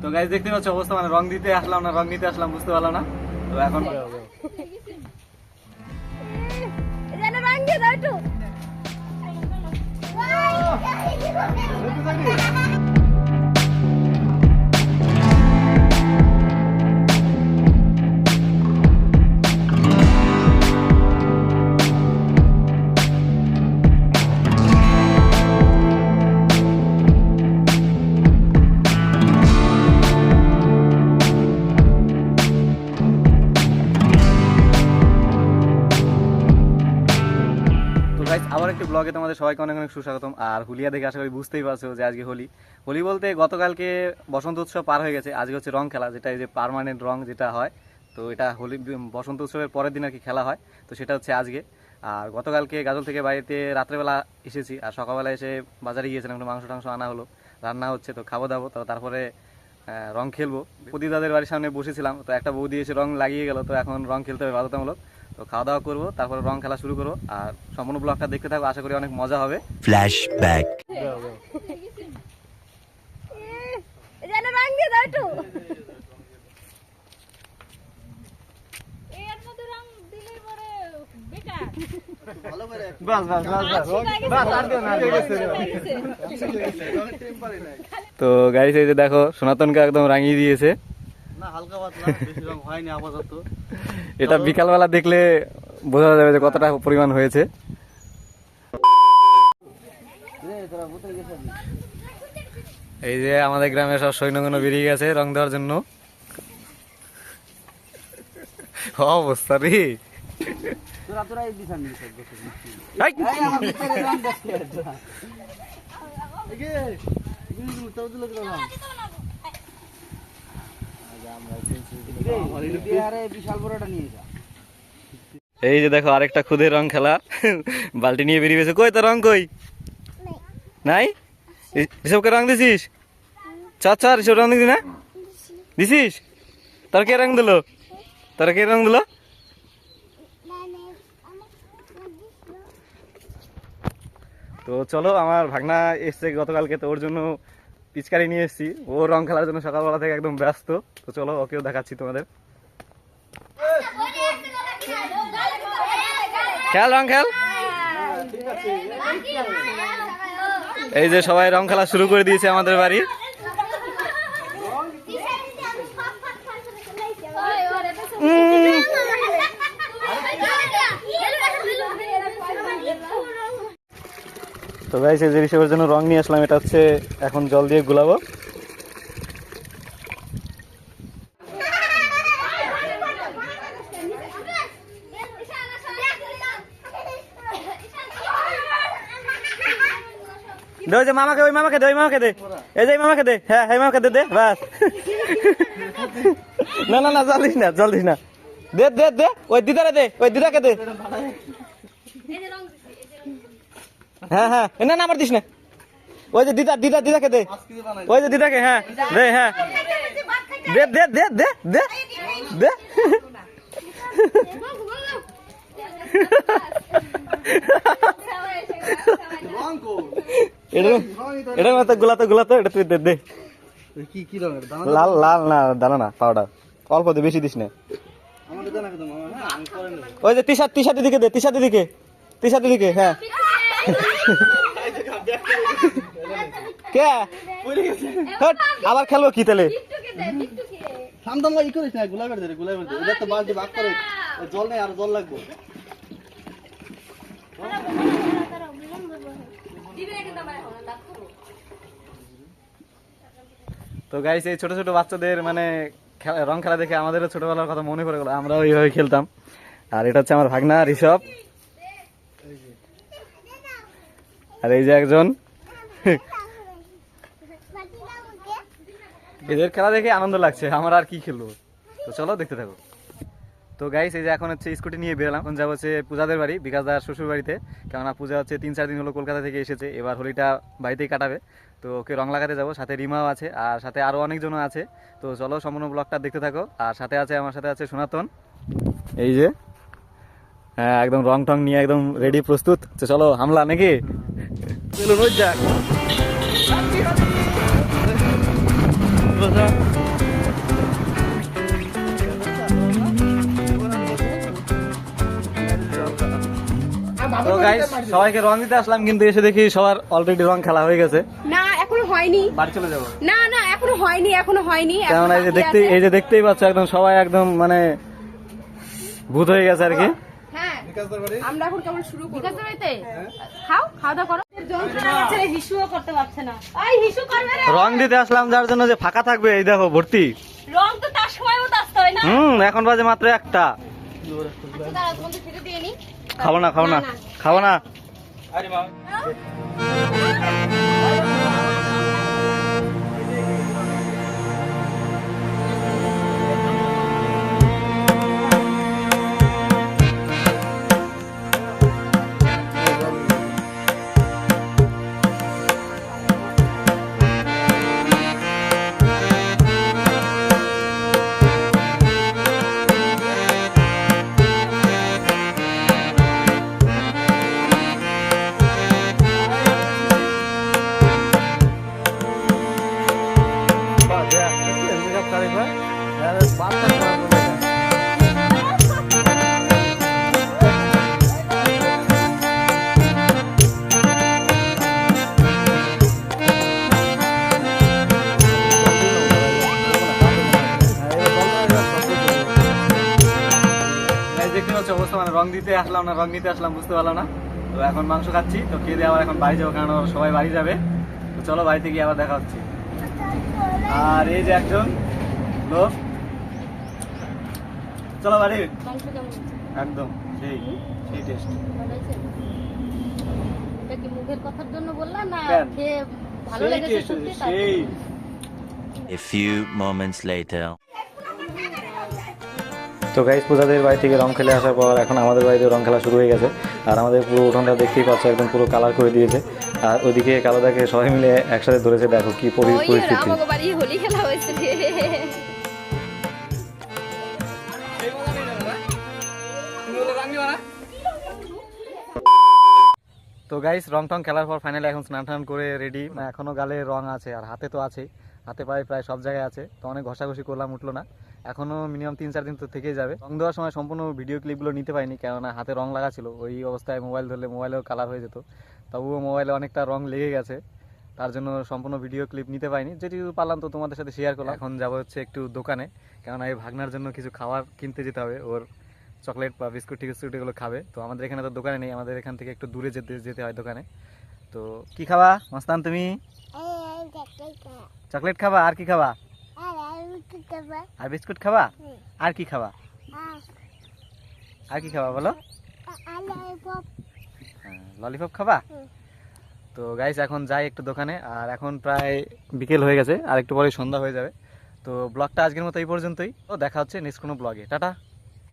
তো গাইজ দেখতে পাচ্ছ অবস্থা মানে রং দিতে আসলাম না রং নিতে আসলাম বুঝতে পারলাম না। তো এখন যেন রং দিয়ে দাও ব্লগে তোমাদের সবাইকে অনেক অনেক সুস্বাগতম। আর হুলিয়া দেখে আশা করি বুঝতেই পারছ যে আজকে হোলি। হোলি বলতে গতকালকে বসন্ত উৎসব পার হয়ে গেছে। আজকে হচ্ছে রং খেলা, যেটা এই যে পার্মানেন্ট রং যেটা হয়, তো এটা হোলি, বসন্ত উৎসবের পরের দিন আর কি খেলা হয়, তো সেটা হচ্ছে আজকে। আর গতকালকে গাজল থেকে বাড়িতে রাত্রেবেলা এসেছি, আর সকালবেলা এসে বাজারে গিয়েছিলাম, একটু মাংস টাংস আনা হলো, রান্না হচ্ছে, তো খাব দাবো, তো তারপরে রং খেলব। প্রদীপদাদের বাড়ির সামনে বসেছিলাম, তো একটা বৌদি এসে রং লাগিয়ে গেল, তো এখন রং খেলতে হবে বাধ্যতামূলক। তো খাওয়া দাওয়া করব তারপরে রং খেলা শুরু করব আর সম্পূর্ণ ব্লগটা দেখতে থাকব আশা করি অনেক মজা হবে। বাস তো গাড়ি এই যে দেখো সনাতনকে একদম রাঙিয়ে দিয়েছে। না হালকা পাতলা বেশি রং হয়নি আপাতত। এটা বিকালবেলা দেখলে বোঝা যাবে যে কতটা পরিমাণ হয়েছে। এই যে আমাদের গ্রামে সব সৈন্যগুলো বেরিয়ে গেছে রং দেওয়ার জন্য। অবস্থা রে? তোরা তোরা এই যা দেখো আরেকটা খুদে রং খেলা। বালতি নিয়ে বেরিয়ে গেছে। কই তো রং কই? নাই? এসবকে রং দিছিস? চার চার এসব রং দিছি না? দিছিস? তোর কে রং দিলো? তোর কে রং দিলো? তো চলো আমার ভাগনা এসছে গতকালকে তো ওর জন্য পিচকারি নিয়ে এসেছি। ও রং খেলার জন্য সকালবেলা থেকে একদম ব্যস্ত। তো চলো ওকেও দেখাচ্ছি তোমাদের। খেল রং খেল। এই যে সবাই রং খেলা শুরু করে দিয়েছে আমাদের বাড়ি। তো ভাই যে হিসেবের জন্য রং নিয়ে আসলাম, এটা হচ্ছে এখন জল দিয়ে গুলাবো। দে যে মামাকে, ওই মামাকে দে, ওই মামাকে দে। এই যে মামাকে দে হ্যাঁ এই মামাকে দে দে, বাস। না না না, জল দিস না, জল দিস না। দে দে দে, ওই দিদারে দে, ওই দিদাকে দে। হ্যাঁ হ্যাঁ। না না আমার দিস না। ওই যে দিদা দিদা দিদাকে দে। ওই যে দিদাকে হ্যাঁ। দে হ্যাঁ। দে দে দে দে দে। দে। এটা এটা মতো গুলাতো গুলাতো এটা তুই দে দে। কি কি রঙের লাল লাল না দানা না পাউডার অল্প দে বেশি দিস না। ওই যে তিশা তিশা দিদিকে দে তিশা দিদিকে। তিশা দিদিকে হ্যাঁ। কে? আবার খেলব কি তাহলে? সামদাম ই করিস না এটা তো বালতি ভাগ করে। জল নেই আর জল লাগবে। তো গাইস এই ছোট ছোট বাচ্চাদের মানে খেলা- রং খেলা দেখে আমাদেরও ছোটবেলার কথা মনে পড়ে গেল। আমরাও এইভাবে খেলতাম। আর এটা হচ্ছে আমার ভাগনা ঋষভ। আর এই যে একজন। এদের খেলা দেখে আনন্দ লাগছে, আমার আর কি খেলব? তো চলো দেখতে থাকো। তো গাইস এই যে এখন হচ্ছে স্কুটি নিয়ে বেরোলাম এখন যাব হচ্ছে পূজাদের বাড়ি, বিকাশ দার শ্বশুর বাড়িতে। কেননা পূজা হচ্ছে তিন চার দিন হলো কলকাতা থেকে এসেছে, এবার হোলিটা বাড়িতেই কাটাবে। তো ওকে রং লাগাতে যাব, সাথে রিমাও আছে, আর সাথে আরও অনেকজনও আছে। তো চলো সম্পূর্ণ ব্লগটা দেখতে থাকো। আর সাথে আছে, আমার সাথে আছে সনাতন। এই যে হ্যাঁ একদম রং টং নিয়ে একদম রেডি প্রস্তুত। তো চলো হামলা নাকি? চলুন ওই যাক। তো গাইস সবাইকে রং দিতে আসলাম কিন্তু এসে দেখি সবার অলরেডি রং খেলা হয়ে গেছে। না এখনও হয়নি। বাড়ি চলে যাব। না না এখনও হয়নি এখনও হয়নি এখনও কেননা এই যে দেখতে এই যে দেখতেই পাচ্ছ একদম সবাই একদম মানে ভূত হয়ে গেছে আর কি। আমরা এখন কেমন শুরু করব। বিকাশ বাড়িতে খাও খাওয়া দাওয়া করো। রে, হিসুও করতে পারছে না। এই হিসু করবে রে। রং দিতে আসলাম যার জন্য যে ফাঁকা থাকবে এই দেখো ভর্তি। রং তো তার সময় আসতে হয় না। হুম এখন বাজে মাত্র একটা। আচ্ছা খাব না খাব না। খাব না। পাচ্ছ অবস্থা মানে রং দিতে আসলাম না। রং নিতে আসলাম বুঝতে পারলাম না তো এখন মাংস খাচ্ছি তো খেয়ে দিয়ে আবার এখন বাড়ি যাব কারণ সবাই বাড়ি যাবে তো চলো বাড়িতে গিয়ে আবার দেখা হচ্ছে আর এই যে একজন লোক চলো বাড়ি। একদম সেই সেই টেস্ট ভালো হয়েছে? এটা কি মুখের কথার জন্য বললা না খেয়ে ভালো লেগেছে সত্যি? সেই। A few moments later. তো গাইস পূজাদের বাড়ি থেকে রং খেলে আসার পর এখন আমাদের বাড়িতে রং খেলা শুরু হয়ে গেছে। আর আমাদের পুরো উঠোনটা দেখতেই পাচ্ছ একদম পুরো কালার করে দিয়েছে। আর ওইদিকে কালোদাকে সবাই মিলে একসাথে ধরেছে দেখো কি পরি- পরিস্থিতি। হোলি খেলা হয়েছে। তো গাইস রং টং খেলার পর ফাইনালি এখন স্নান টান করে রেডি এখনও গালে রং আছে আর হাতে তো আছেই। হাতে পায়ে প্রায় সব জায়গায় আছে। তো অনেক ঘষাঘষি করলাম, উঠল না। এখনও মিনিমাম তিন চার দিন তো থেকেই যাবে। রং দেওয়ার সময় সম্পূর্ণ ভিডিও ক্লিপগুলো নিতে পারিনি, কেননা হাতে রং লাগা ছিল। ওই অবস্থায় মোবাইল ধরলে মোবাইলেও কালার হয়ে যেত। তবুও মোবাইলে অনেকটা রং লেগে গেছে। তার জন্য সম্পূর্ণ ভিডিও ক্লিপ নিতে পারিনি। যেটুকু পারলাম তো তোমাদের সাথে শেয়ার করলাম। এখন যাব হচ্ছে একটু দোকানে, কেননা এই ভাগনার জন্য কিছু খাবার কিনতে যেতে হবে। ওর চকলেট বা বিস্কুট টিস্কুট এগুলো খাবে। তো আমাদের এখানে তো দোকানে নেই, আমাদের এখান থেকে একটু দূরে যেতে যেতে হয় দোকানে। তো কি খাবা? মস্তান, তুমি? চকলেট খাবা? আর কি খাবা? আর বিস্কুট খাবা? আর কি খাবা? আর কি খাবা বলো? ললিপপ খাবা? তো গাইস এখন যাই একটু দোকানে। আর এখন প্রায় বিকেল হয়ে গেছে, আর একটু পরে সন্ধ্যা হয়ে যাবে। তো ব্লগটা আজকের মতো এই পর্যন্তই। ও দেখা হচ্ছে নেক্সট কোনো ব্লগে টাটা।